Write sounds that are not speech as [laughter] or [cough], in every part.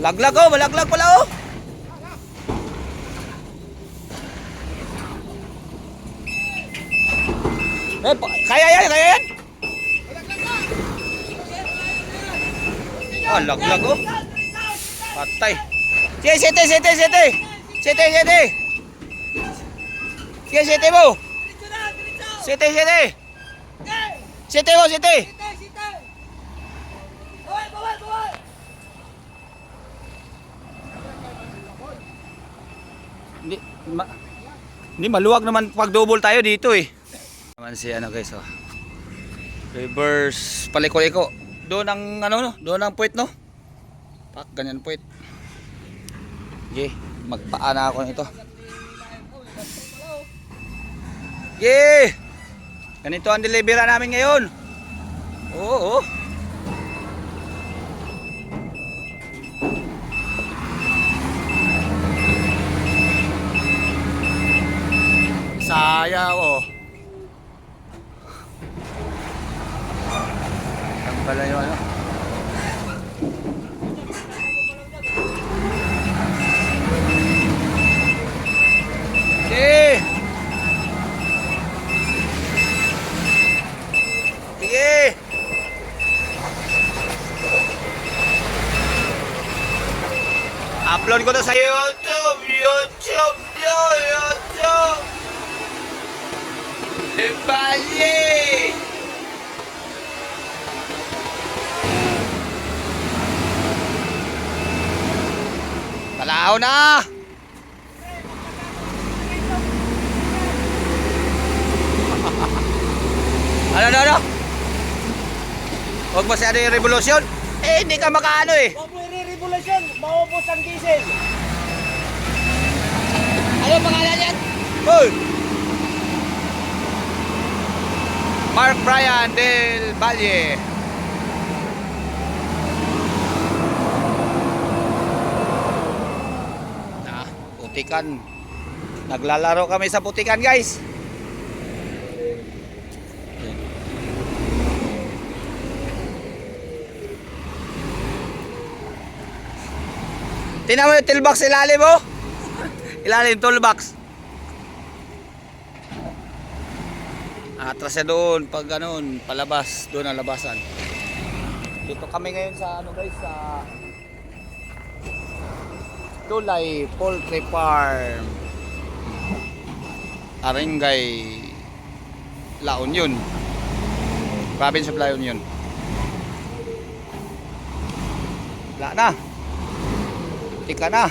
Laglag oh, malaglag pala oh. Eh, kaya yan, kaya yan. Ah, laglag oh. Patay. Sige, sete, sete, sete. Sete, sete. Sige, sete mo. Sete, sete. Sete mo, sete. Hindi, ma, hindi maluwag naman pag double tayo dito eh. Naman si ano guys oh. Reverse paliko-liko. Doon ang ano no, doon ang puwit no. Pak ganyan puwit. Okay, magpaana ako nito. Yeah! Ganito ang delivery namin ngayon. Oo, oo. Sayaw oh. Ang pala yung ano? Sige! Sige! Upload ko to sa YouTube! YouTube! Yo, YouTube! Bali! Kalao na! [laughs] ano, ano, ano? Huwag masyado yung revolusyon. Eh, hindi ka makaano eh. Huwag mo i-revolution, maubos ang diesel. Ano pangalan yan? Hoy! Mark Bryan del Valle. Ah, putikan. Naglalaro kami sa putikan, guys. Tingnan mo yung toolbox ilalim mo. Ilalim toolbox. Atras siya doon pag ganun, palabas, doon ang labasan. Dito kami ngayon sa ano guys, sa Tulay Poultry Farm. Arengay La Union. Province of La Union. Wala na. Tika na.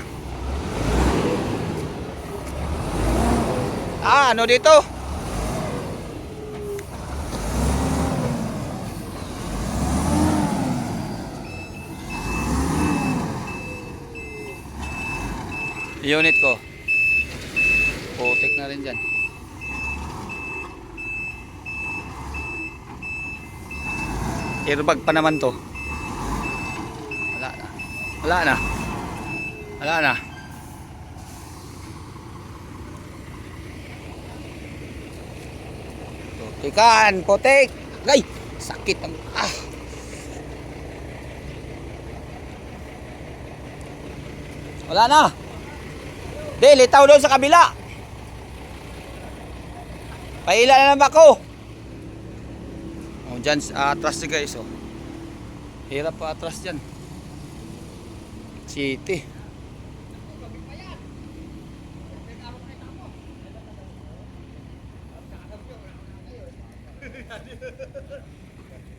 Ah, ano dito? Unit ko. Putik na rin dyan. Airbag pa naman to. Wala na. Wala na. Wala na. Putikan, putik. Ay, sakit ang ah. Wala na. Di, litaw doon sa kabila. Paila na naman ako. Oh, dyan, ah, atras niya guys, oh. Hirap pa atras dyan. City.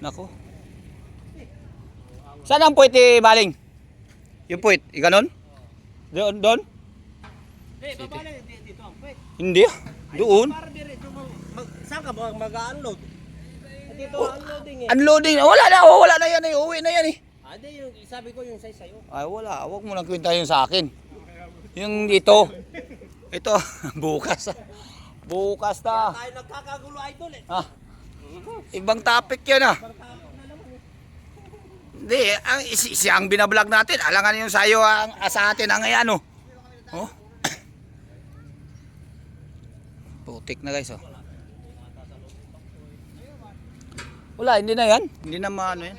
Nako. Saan ang puwit eh, Baling? Yung puwit, iganon? Doon, doon? Eh, pwede. Hindi ah. Doon. Saan ka ba mag-unload? Dito ang unloading eh. Unloading. Oh, Wala na, oh, wala na yan eh. Uwi na yan eh. Ah, di yung sabi ko yung size sa'yo. Ay, wala. Huwag mo lang kwenta yung sa akin. Yung dito. Ito, [laughs] bukas. ah. Bukas na. Tayo nagkakagulo idol eh. Ah. Ibang topic yan ah. Hindi, ang, si, si ang binablog natin, alangan yung sayo ang, ah, sa atin ang ano. Oh. Putik na guys oh. Wala, hindi na yan. Hindi na maano yan.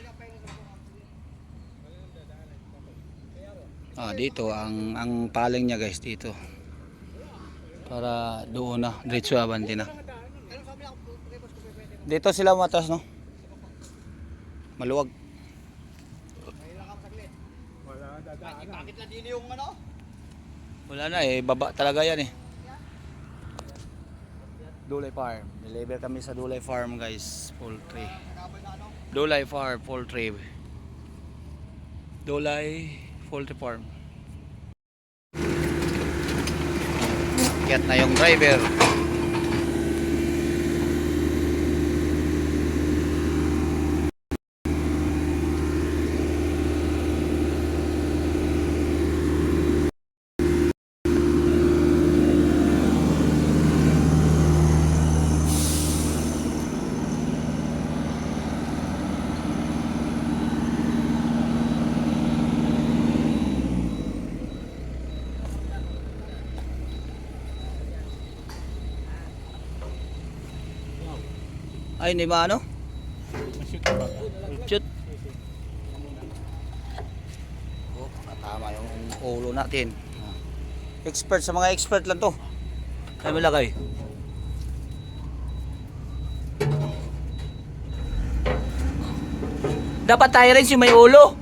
Ah, dito ang ang paling niya guys dito. Para doon na, diretso abante na. Dito sila matas no. Maluwag. Ano? Wala na eh, baba talaga yan eh. Dulay Farm. Deliver kami sa Dulay Farm guys, poultry. Dulay Farm, poultry. Dulay Poultry Farm. Kiyat na yung driver. Ay, hindi maano? Shoot. Oh, tama yung ulo natin. Expert sa mga expert lang to. Ay, malagay. Dapat tayo rin yung may ulo.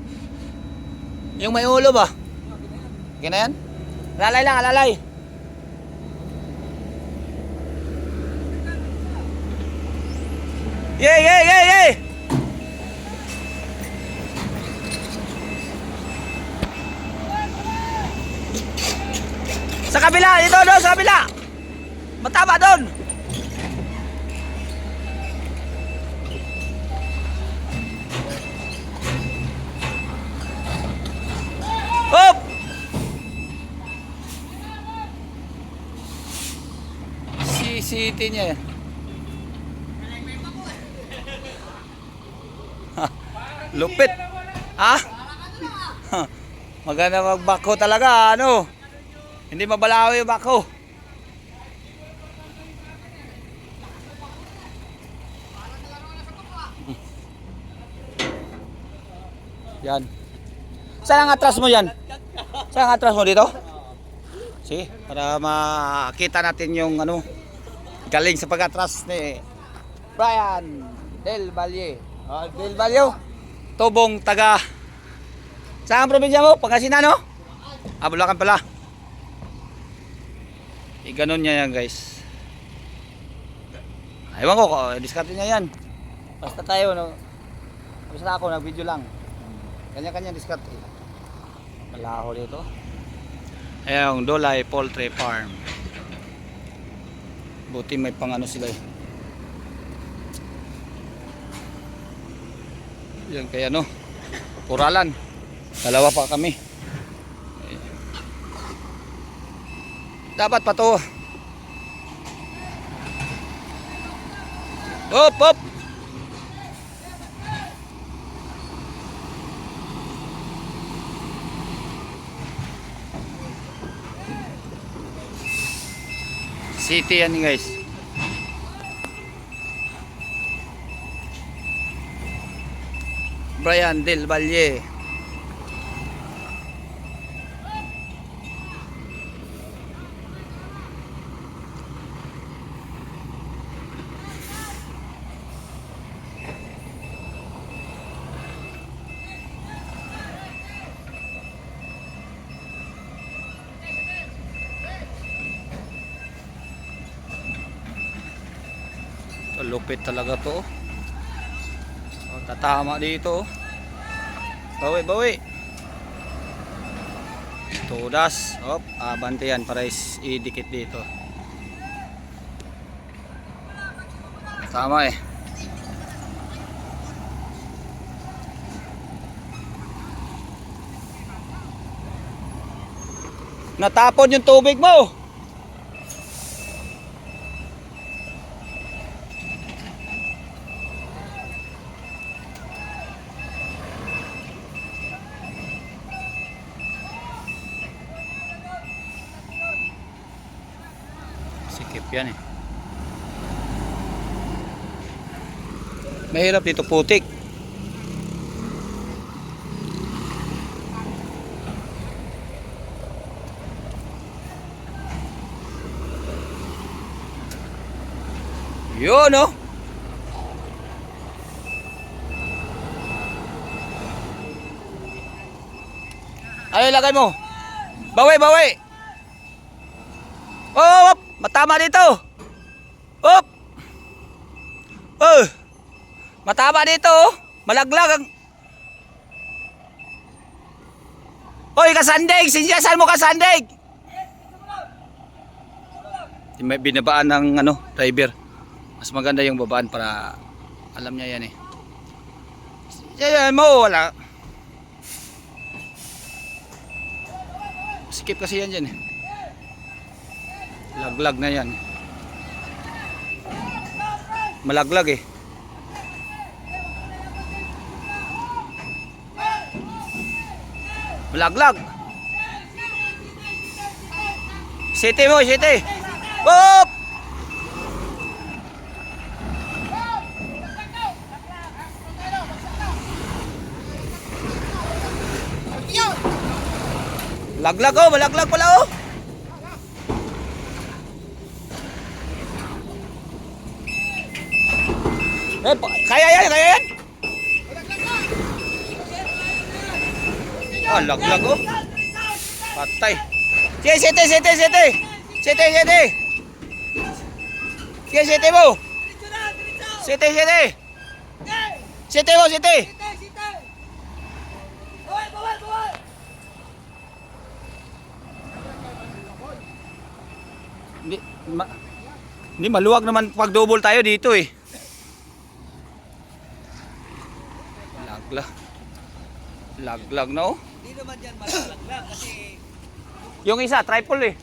Yung may ulo ba? Okay na yan? Lalay lang, lalay. Yay, yay, yay, yay! Sa kabila, ito doon, sa kabila. Matama doon. Hop! CCT niya yan. Lupit. Ha? Maganda magbako talaga, ano? Hindi mabalawi yung bako. Yan. Saan ang atras mo yan? Saan ang atras mo dito? Sige, para makita natin yung ano, galing sa pag-atras ni Brian Del Valle. Ah, Del Valle. Tubong taga. Saan ang probinsya mo? Pangasinan, no? Ah, Bulacan pala. Eh, ganun niya yan, guys. Ewan ko, ko diskarte niya yan. Basta tayo, no? Basta ako, nag-video lang. Kanya-kanya diskarte. Malaho dito. Ayan, Dolay Poultry Farm. Buti may pang ano sila eh. Yan kaya no. Puralan. Dalawa pa kami. Eh. Dapat pa to. Hop, hop. City yan guys. Brian Del Valle. Lupit talaga to. Oh, tatama dito. oh. Bawi, bawi. Tudas. Hop, abante yan para idikit dito. Tama eh. Natapon yung tubig mo. yan eh mahirap dito putik yun oh Ano ilagay mo? Bawi, bawi. Oh, op matama dito! Op! Oh! Matama dito, oh! Malaglag ang... Hoy, kasandig! Sinyasan mo kasandig! May binabaan ng ano, driver. Mas maganda yung babaan para alam niya yan eh. Yan mo, wala. Skip kasi yan dyan eh. Laglag na yan. Malaglag eh. Malaglag. City mo, city. Whoop! Laglag oh, malaglag pala oh. Eh, kaya yan, kaya yan. Ah, laglag oh. Patay. Sige, sete, sete, sete. Sete, sete. Sige, sete mo. Sete, sete. Sete mo, sete. Hindi, ma, hindi maluwag naman pag double tayo dito eh. Laglag. Laglag na oh. Hindi naman dyan malalaglag kasi Yung isa, triple eh.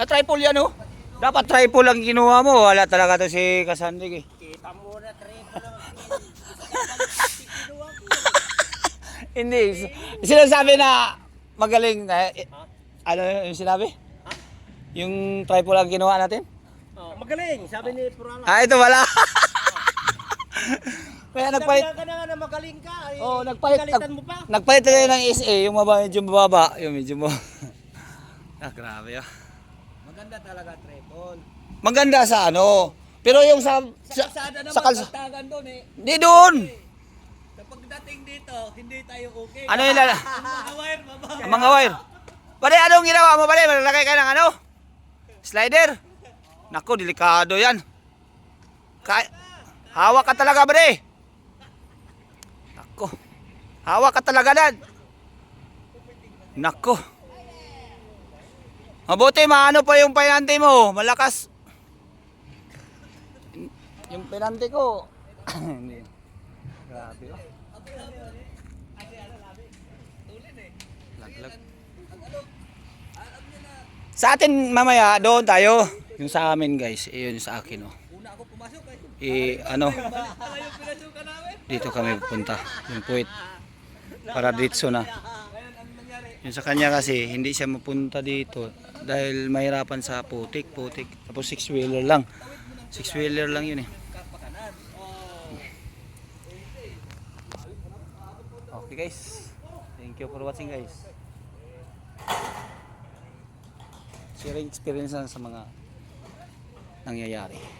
Ah, triple yan oh. Dapat triple lang kinuha mo. Wala talaga to si Kasandig eh. kita mo na triple lang. [laughs] Hindi. Sinasabi na magaling. Eh, eh, ano yung sinabi? Yung triple lang kinuha natin? Oh, magaling, sabi ni Purala. Ah, ito wala. [laughs] Kaya nagpalit. Sabi ka na nga na magaling ka. Eh, Oh, nagpalit. Galitan mo pa. Nagpalit tayo ng SA, yung mababa, medyo mababa. Yung medyo mo. [laughs] ah, grabe ah. Maganda talaga triple. Maganda sa ano. Pero yung sa Sa sa, kalsada naman, sa kalsa, doon eh. Hindi doon. Sa pagdating dito, hindi tayo okay. Ano [laughs] yung lala? Mga wire, baba. Ang mga wire. Pare, anong ginawa mo pare? Malalagay ka ng ano? Slider? Nako, delikado yan. Ka hawak ka talaga, pare. Hawak ka talaga dan. Nako. Mabuti, maano pa yung pinante mo. Malakas. Yung pinante ko. [clears throat] Hindi. Grabe. oh. Laglag. Sa atin mamaya doon tayo. Yung sa amin guys, eh, yun sa akin oh. Una ako pumasok eh. Eh ano, dito kami pupunta. Yung puwit. Para ditso na. Yung sa kanya kasi, hindi siya mapunta dito. Dahil mahirapan sa putik, putik. Tapos six wheeler lang. Six wheeler lang yun eh. Okay guys. Thank you for watching guys. Sharing experience lang sa mga nangyayari.